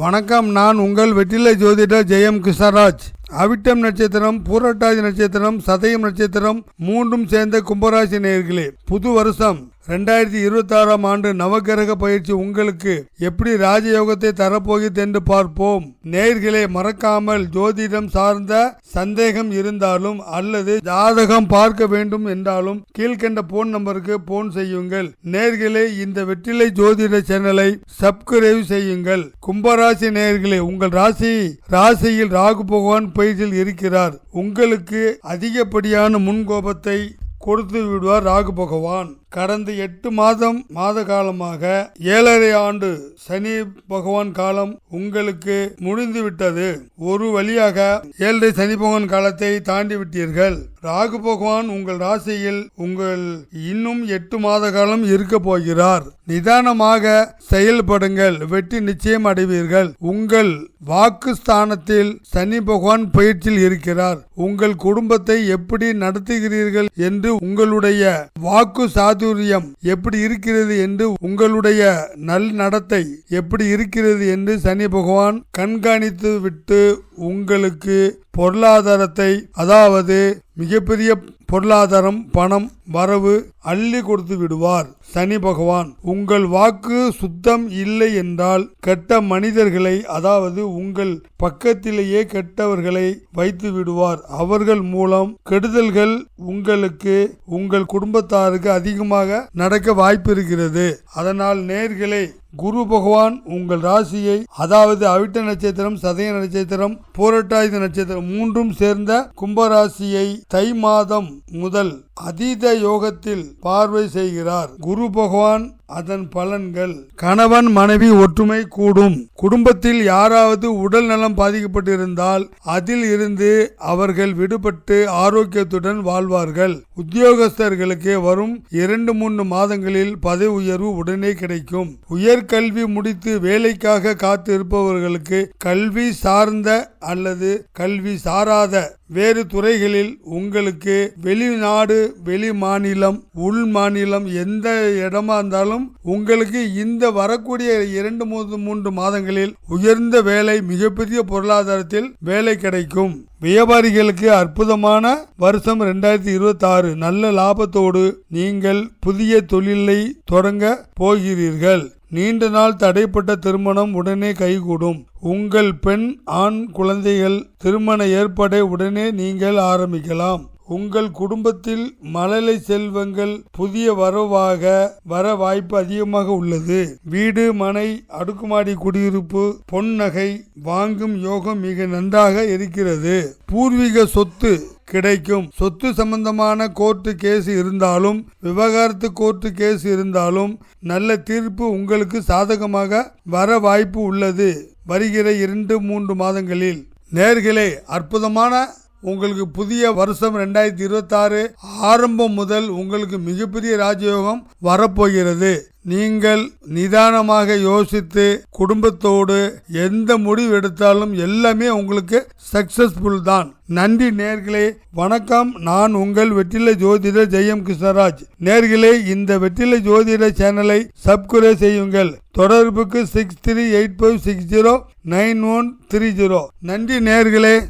வணக்கம் நான் உங்கள் வெற்றிலை ஜோதிடர் ஜெயம் கிருஷ்ணராஜ். அவிட்டம் நட்சத்திரம் பூரட்டாதி நட்சத்திரம் சதயம் நட்சத்திரம் மூன்றும் சேர்ந்த கும்பராசி நேயர்களே புது வருஷம். ரெண்டாயிரத்தி இருபத்தாறாம் ஆண்டு நவகிரக பயிற்சி உங்களுக்கு எப்படி ராஜயோகத்தை தரப்போகிறது என்று பார்ப்போம். நேர்களை மறக்காமல் ஜோதிடம் சார்ந்த சந்தேகம் இருந்தாலும் அல்லது ஜாதகம் பார்க்க வேண்டும் என்றாலும் கீழ்கண்ட போன் நம்பருக்கு போன் செய்யுங்கள். நேர்களே இந்த வெற்றிலை ஜோதிட சேனலை சப்ஸ்கிரைப் செய்யுங்கள். கும்பராசி நேர்களே உங்கள் ராசி ராசியில் ராகு பகவான் பயிற்சியில் இருக்கிறார். உங்களுக்கு அதிகப்படியான முன்கோபத்தை கொடுத்து விடுவார் ராகு பகவான். கடந்த எட்டு மாதம் மாத காலமாக ஏழரை ஆண்டு சனி பகவான் காலம் உங்களுக்கு முடிந்து விட்டது ஒரு வழியாக ஏழரை சனி பகவான் காலத்தை தாண்டி விட்டீர்கள். ராகு பகவான் உங்கள் ராசியில் உங்கள் இன்னும் எட்டு மாத காலம் இருக்க போகிறார். நிதானமாக செயல்படுங்கள். வெற்றி நிச்சயம் அடைவீர்கள். உங்கள் வாக்கு ஸ்தானத்தில் சனி பகவான் பயிற்சியில் இருக்கிறார். உங்கள் குடும்பத்தை எப்படி நடத்துகிறீர்கள் என்று உங்களுடைய வாக்கு சாத் சாதுரியம் எப்படி இருக்கிறது என்று உங்களுடைய நல் நடத்தை எப்படி இருக்கிறது என்று சனி பகவான் கண்காணித்து விட்டு உங்களுக்கு பொருளாதாரத்தை அதாவது மிகப்பெரிய பொருளாதாரம் பணம் வரவு அள்ளி கொடுத்து விடுவார். சனி பகவான் உங்கள் வாக்கு சுத்தம் இல்லை என்றால் கெட்ட மனிதர்களை அதாவது உங்கள் பக்கத்திலேயே கெட்டவர்களை வைத்து விடுவார். அவர்கள் மூலம் கெடுதல்கள் உங்களுக்கு உங்கள் குடும்பத்தாருக்கு அதிகமாக நடக்க வாய்ப்பு இருக்கிறது. அதனால் நேர்களே குரு பகவான் உங்கள் ராசியை அதாவது அவிட்ட நட்சத்திரம் சதய நட்சத்திரம் பூரட்டாயுத நட்சத்திரம் மூன்றும் சேர்ந்த கும்பராசியை தை மாதம் முதல் அதீத யோகத்தில் பார்வை செய்கிறார். குரு பகவான் அதன் பலன்கள். கணவன் மனைவி ஒற்றுமை கூடும். குடும்பத்தில் யாராவது உடல் நலம் பாதிக்கப்பட்டிருந்தால் அதில் இருந்து அவர்கள் விடுபட்டு ஆரோக்கியத்துடன் வாழ்வார்கள். உத்தியோகஸ்தர்களுக்கு வரும் இரண்டு மூன்று மாதங்களில் பதவி உயர்வு உடனே கிடைக்கும். உயர்கல்வி முடித்து வேலைக்காக காத்து இருப்பவர்களுக்கு கல்வி சார்ந்த அல்லது கல்வி சாராத வேறு துறைகளில் உங்களுக்கு வெளிநாடு வெளி மாநிலம் உள் மாநிலம் எந்த இடமா இருந்தாலும் உங்களுக்கு இந்த வரக்கூடிய இரண்டு மூன்று மூன்று மாதங்களில் உயர்ந்த வேலை மிகப்பெரிய பொருளாதாரத்தில் வேலை கிடைக்கும். வியாபாரிகளுக்கு அற்புதமான வருஷம் ரெண்டாயிரத்தி இருபத்தி ஆறு நல்ல லாபத்தோடு நீங்கள் புதிய தொழிலை தொடங்க போகிறீர்கள். நீண்ட நாள் தடைப்பட்ட திருமணம் உடனே கைகூடும். உங்கள் பெண் ஆண் குழந்தைகள் திருமண ஏற்பாடை உடனே நீங்கள் ஆரம்பிக்கலாம். உங்கள் குடும்பத்தில் மழலை செல்வங்கள் புதிய வரவாக வர வாய்ப்பு அதிகமாக உள்ளது. வீடு மனை அடுக்குமாடி குடியிருப்பு பொன் நகை வாங்கும் யோகம் மிக நன்றாக இருக்கிறது. பூர்வீக சொத்து கிடைக்கும். சொத்து சம்பந்தமான கோர்ட்டு கேஸ் இருந்தாலும் விவகாரத்து கோர்ட்டு கேஸ் இருந்தாலும் நல்ல தீர்ப்பு உங்களுக்கு சாதகமாக வர வாய்ப்பு உள்ளது. வருகிற இரண்டு மூன்று மாதங்களில் நேர்களே அற்புதமான உங்களுக்கு புதிய வருஷம் ரெண்டாயிரத்தி இருபத்தாறு ஆரம்பம் முதல் உங்களுக்கு மிகப்பெரிய ராஜயோகம் வரப்போகிறது. நீங்கள் நிதானமாக யோசித்து குடும்பத்தோடு எந்த முடிவு எடுத்தாலும் எல்லாமே உங்களுக்கு சக்சஸ்ஃபுல் தான். நன்றி நேர்களே வணக்கம். நான் உங்கள் வெற்றிலை ஜோதிடர் ஜெயம் கிருஷ்ணராஜ். நேர்களே இந்த வெற்றிலை ஜோதிட சேனலை சப்ஸ்கிரைப் செய்யுங்கள். தொடர்புக்கு six three eight five six zero nine one three zero நன்றி நேர்களே.